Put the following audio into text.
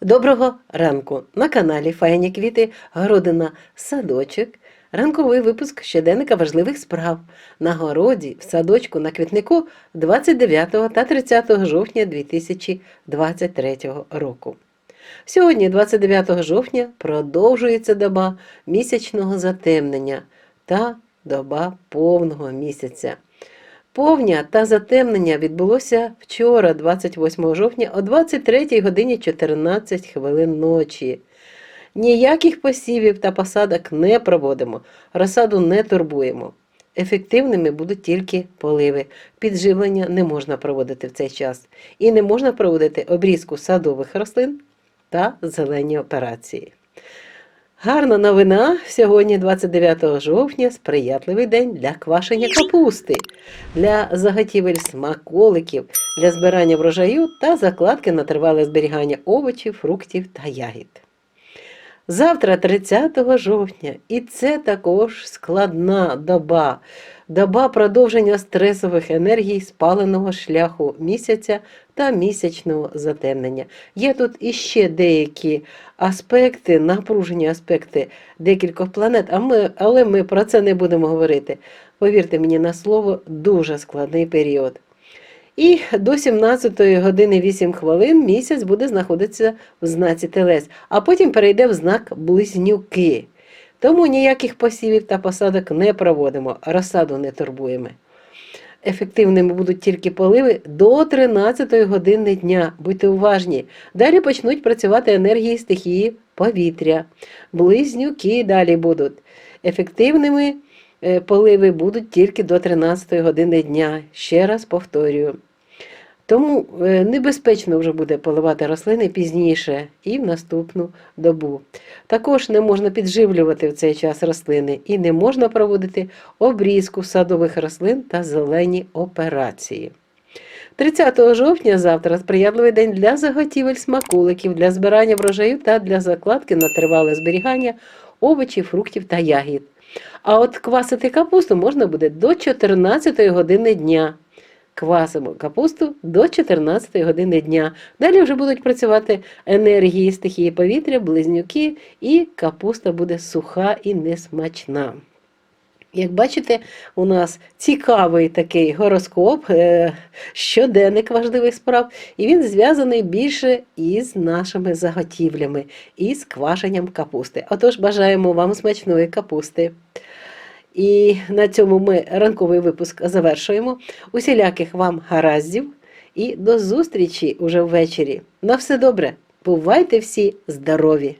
Доброго ранку! На каналі Файні квіти, городина, садочок. Ранковий випуск щоденника важливих справ на городі, в садочку на квітнику 29 та 30 жовтня 2023 року. Сьогодні, 29 жовтня, продовжується доба місячного затемнення та доба повного місяця. Повня та затемнення відбулося вчора, 28 жовтня, о 23 годині 14 хвилин ночі. Ніяких посівів та посадок не проводимо, розсаду не турбуємо. Ефективними будуть тільки поливи. Підживлення не можна проводити в цей час. І не можна проводити обрізку садових рослин та зелені операції. Гарна новина сьогодні, 29 жовтня, сприятливий день для квашення капусти, для заготівель смаколиків, для збирання врожаю та закладки на тривале зберігання овочів, фруктів та ягід. Завтра 30 жовтня, і це також складна доба, доба продовження стресових енергій спаленого шляху місяця та місячного затемнення. Є тут іще деякі аспекти, напружені аспекти декількох планет, а ми, але ми про це не будемо говорити. Повірте мені на слово, дуже складний період. І до 17 години 8 хвилин місяць буде знаходитися в знаці Телес, а потім перейде в знак Близнюки. Тому ніяких посівів та посадок не проводимо, розсаду не турбуємо. Ефективними будуть тільки поливи до 13 години дня. Будьте уважні. Далі почнуть працювати енергії стихії повітря. Близнюки далі будуть. Ефективними поливи будуть тільки до 13 години дня. Ще раз повторюю. Тому е, небезпечно вже буде поливати рослини пізніше і в наступну добу. Також не можна підживлювати в цей час рослини і не можна проводити обрізку садових рослин та зелені операції. 30 жовтня завтра сприятливий день для заготівель смаколиків, для збирання врожаю та для закладки на тривале зберігання овочів, фруктів та ягід. А от квасити капусту можна буде до 14 години дня. Квасимо капусту до 14 години дня. Далі вже будуть працювати енергії стихії повітря, близнюки, і капуста буде суха і несмачна. Як бачите, у нас цікавий такий гороскоп, е, щоденник важливих справ, і він зв'язаний більше із нашими заготівлями, і з квашенням капусти. Отож, бажаємо вам смачної капусти. І на цьому ми ранковий випуск завершуємо. Усіляких вам гараздів і до зустрічі уже ввечері. На все добре! Бувайте всі здорові!